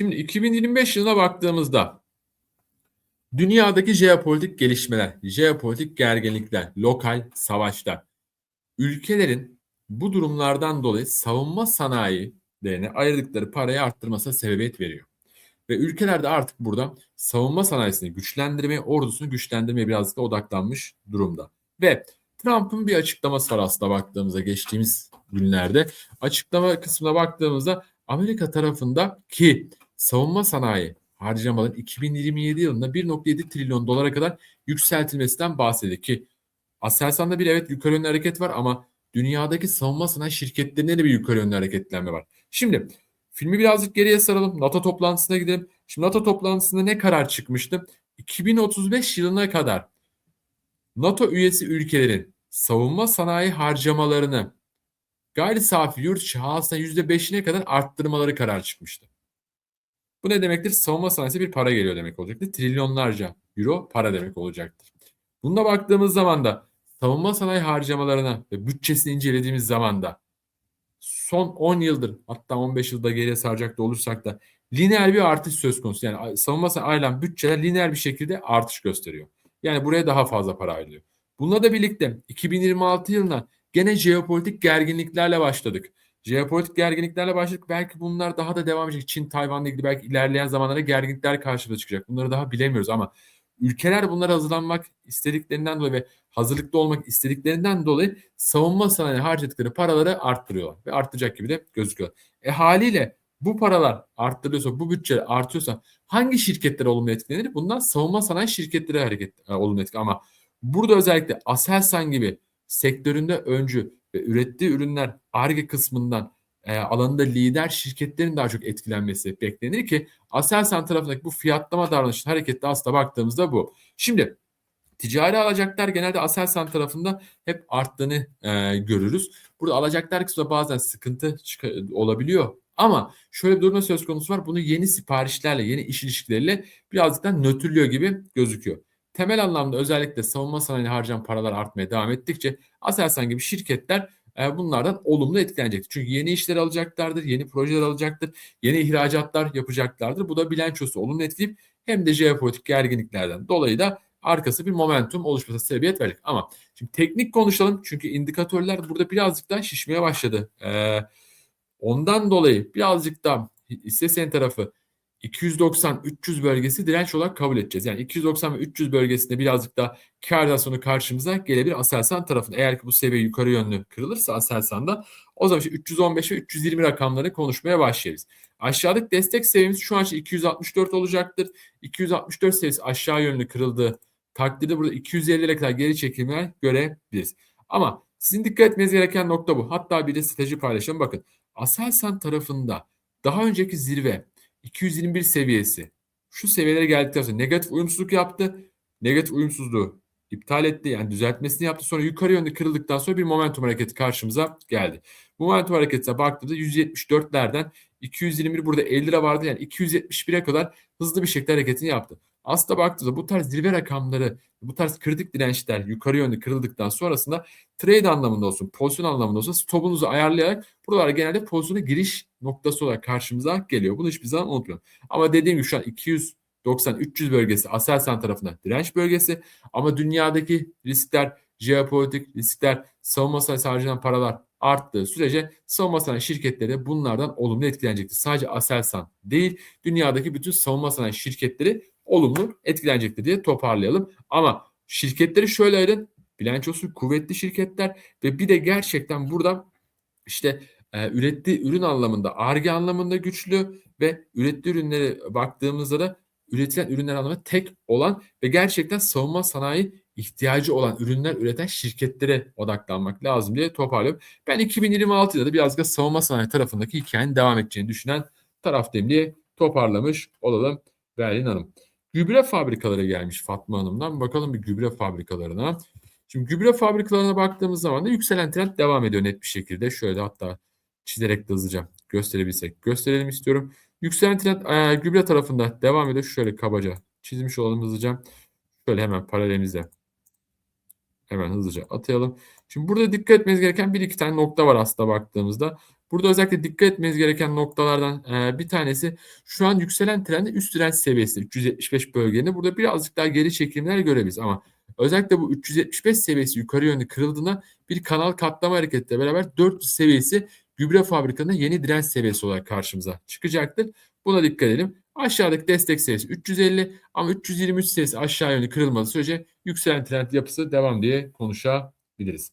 Şimdi 2025 yılına baktığımızda dünyadaki jeopolitik gelişmeler, jeopolitik gerginlikler, lokal savaşlar, ülkelerin bu durumlardan dolayı savunma sanayilerine ayırdıkları parayı arttırmasına sebebiyet veriyor. Ve ülkeler de artık burada savunma sanayisini güçlendirmeye, ordusunu güçlendirmeye birazcık da odaklanmış durumda. Ve Trump'ın bir açıklaması var aslında baktığımızda geçtiğimiz günlerde. Açıklama kısmına baktığımızda Amerika tarafında ki savunma sanayi harcamaların 2027 yılında 1.7 trilyon dolara kadar yükseltilmesinden bahsediyor ki Aselsan'da bir evet yukarı yönlü hareket var ama dünyadaki savunma sanayi şirketlerinde de bir yukarı yönlü hareketlenme var. Şimdi filmi birazcık geriye saralım. NATO toplantısına gidelim. Şimdi NATO toplantısında ne karar çıkmıştı? 2035 yılına kadar NATO üyesi ülkelerin savunma sanayi harcamalarını gayri safi yurt içi hasılına %5'ine kadar arttırmaları karar çıkmıştı. Bu ne demektir? Savunma sanayisi bir para geliyor demek olacaktır. Trilyonlarca euro para demek olacaktır. Bunda baktığımız zaman da savunma sanayi harcamalarına ve bütçesini incelediğimiz zaman da son 10 yıldır hatta 15 yılda geriye saracak da olursak da lineer bir artış söz konusu. Yani savunma sanayi ayrılan bütçeler lineer bir şekilde artış gösteriyor. Yani buraya daha fazla para ayrılıyor. Bununla da birlikte 2026 yılına gene jeopolitik gerginliklerle başladık. Jeopolitik gerginliklerle başladık. Belki bunlar daha da devam edecek. Çin, Tayvan'la ilgili belki ilerleyen zamanlara gerginlikler karşımıza çıkacak. Bunları daha bilemiyoruz ama ülkeler bunlara hazırlanmak istediklerinden dolayı ve hazırlıklı olmak istediklerinden dolayı savunma sanayi harcadıkları paraları arttırıyorlar ve artacak gibi de gözüküyor. E haliyle bu paralar arttırıyorsa, bu bütçe artıyorsa hangi şirketler olumlu etkilenir? Bundan savunma sanayi şirketleri hareket e, olumlu etki ama burada özellikle Aselsan gibi sektöründe öncü ürettiği ürünler ARGE kısmından e, alanında lider şirketlerin daha çok etkilenmesi beklenir ki Aselsan tarafındaki bu fiyatlama davranışının hareketli aslında baktığımızda bu. Şimdi ticari alacaklar genelde Aselsan tarafında hep arttığını e, görürüz. Burada alacaklar kısmında bazen sıkıntı olabiliyor. Ama şöyle bir durma söz konusu var. Bunu yeni siparişlerle, yeni iş ilişkileriyle birazcık da nötrlüyor gibi gözüküyor. Temel anlamda özellikle savunma sanayine harcanan paralar artmaya devam ettikçe Aselsan gibi şirketler e, bunlardan olumlu etkilenecektir. Çünkü yeni işler alacaklardır, yeni projeler alacaktır, yeni ihracatlar yapacaklardır. Bu da bilançosu olumlu etkileyip hem de jeopolitik gerginliklerden dolayı da arkası bir momentum oluşmasına sebebiyet verecek. Ama şimdi teknik konuşalım çünkü indikatörler burada birazcık daha şişmeye başladı. Ee, ondan dolayı birazcık daha hisse senedi tarafı 290-300 bölgesi direnç olarak kabul edeceğiz. Yani 290 ve 300 bölgesinde birazcık da kar sonu karşımıza gelebilir Aselsan tarafında. Eğer ki bu seviye yukarı yönlü kırılırsa Aselsan'da o zaman işte 315 ve 320 rakamları konuşmaya başlayacağız. Aşağıdaki destek seviyemiz şu an için 264 olacaktır. 264 seviyesi aşağı yönlü kırıldığı takdirde burada 250'lere kadar geri çekilmeler görebiliriz. Ama sizin dikkat etmeniz gereken nokta bu. Hatta bir de strateji paylaşalım. Bakın Aselsan tarafında daha önceki zirve 221 seviyesi. Şu seviyelere geldikten sonra negatif uyumsuzluk yaptı. Negatif uyumsuzluğu iptal etti. Yani düzeltmesini yaptı. Sonra yukarı yönde kırıldıktan sonra bir momentum hareketi karşımıza geldi. Bu momentum hareketine baktığımızda 174'lerden 221 burada 50 lira vardı. Yani 271'e kadar hızlı bir şekilde hareketini yaptı. Aslında baktığımızda bu tarz zirve rakamları, bu tarz kritik dirençler yukarı yönde kırıldıktan sonrasında trade anlamında olsun, pozisyon anlamında olsun stopunuzu ayarlayarak buralar genelde pozisyona giriş noktası olarak karşımıza geliyor. Bunu hiçbir zaman unutmayalım. Ama dediğim gibi şu an 290-300 bölgesi Aselsan tarafından direnç bölgesi ama dünyadaki riskler, jeopolitik riskler, savunma sanayisi harcanan paralar arttığı sürece savunma sanayi şirketleri bunlardan olumlu etkilenecektir. Sadece Aselsan değil, dünyadaki bütün savunma sanayi şirketleri olumlu etkilenecektir diye toparlayalım. Ama şirketleri şöyle ayırın. Bilançosu kuvvetli şirketler ve bir de gerçekten burada işte e, ürettiği ürün anlamında, arge anlamında güçlü ve ürettiği ürünlere baktığımızda da üretilen ürünler anlamında tek olan ve gerçekten savunma sanayi ihtiyacı olan ürünler üreten şirketlere odaklanmak lazım diye toparlıyorum. Ben 2026'da da biraz da savunma sanayi tarafındaki hikayenin devam edeceğini düşünen taraftayım diye toparlamış olalım Berlin Hanım. Gübre fabrikaları gelmiş Fatma Hanım'dan. Bakalım bir gübre fabrikalarına. Şimdi gübre fabrikalarına baktığımız zaman da yükselen trend devam ediyor net bir şekilde. Şöyle hatta çizerek de hızlıca gösterebilsek gösterelim istiyorum. Yükselen trend e, gübre tarafında devam ediyor. Şöyle kabaca çizmiş olalım hızlıca. Şöyle hemen paralelimize hemen hızlıca atayalım. Şimdi burada dikkat etmeniz gereken bir iki tane nokta var aslında baktığımızda. Burada özellikle dikkat etmeniz gereken noktalardan e, bir tanesi şu an yükselen trende üst direnç seviyesi 375 bölgeinde. Burada birazcık daha geri çekimler görebiliriz ama özellikle bu 375 seviyesi yukarı yönlü kırıldığında bir kanal katlama hareketiyle beraber 400 seviyesi gübre fabrikanın yeni direnç seviyesi olarak karşımıza çıkacaktır. Buna dikkat edelim. Aşağıdaki destek seviyesi 350 ama 323 seviyesi aşağı yönlü kırılmadığı sürece yükselen trend yapısı devam diye konuşabiliriz.